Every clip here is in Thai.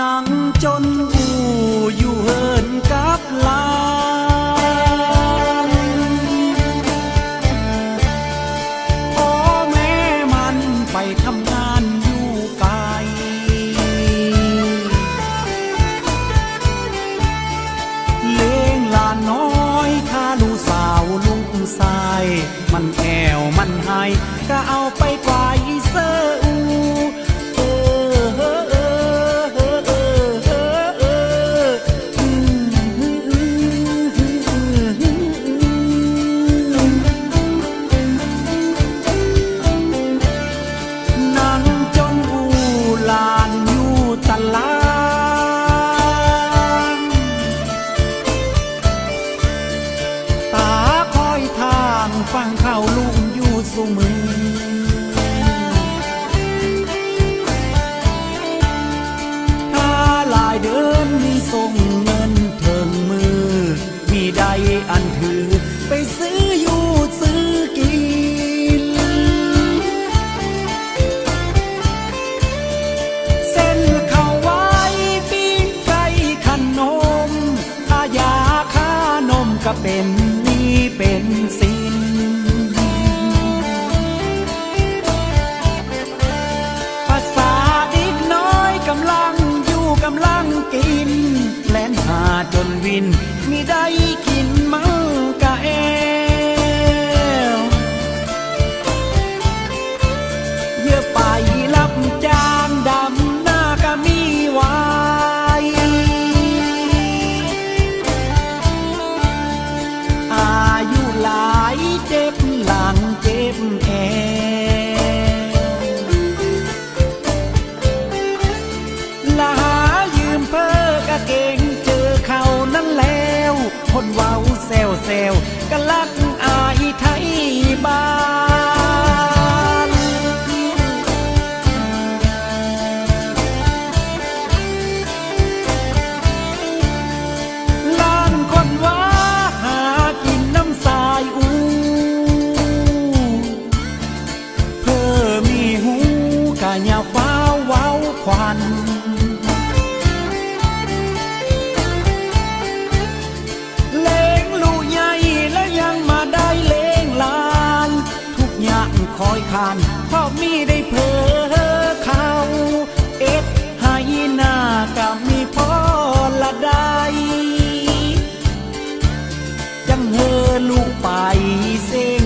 นั่งจนอูอยู่เฮินกับลานพ่อแม่มันไปทำงานอยู่ไกล เลี้ยงลานน้อยถ้าลูกสาวลุงสาย มันแอวมันหายก็เอาไปปล่อยเสื้อ ฟังเข่าลุงอยู่สุมือ วินมีได้ แซวแซวกะลักอายไทยบ้านล้านคนว่าหากินน้ำสายอูเพื่อมีหูกะยาฟ้าวเว้าควัน ได้เพอเขาเอ็ดให้หน้ากับมีพ่อละได้จังเฮอลูกไปเส้งโดง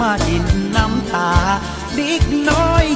มาดินน้ำตา ดิกน้อย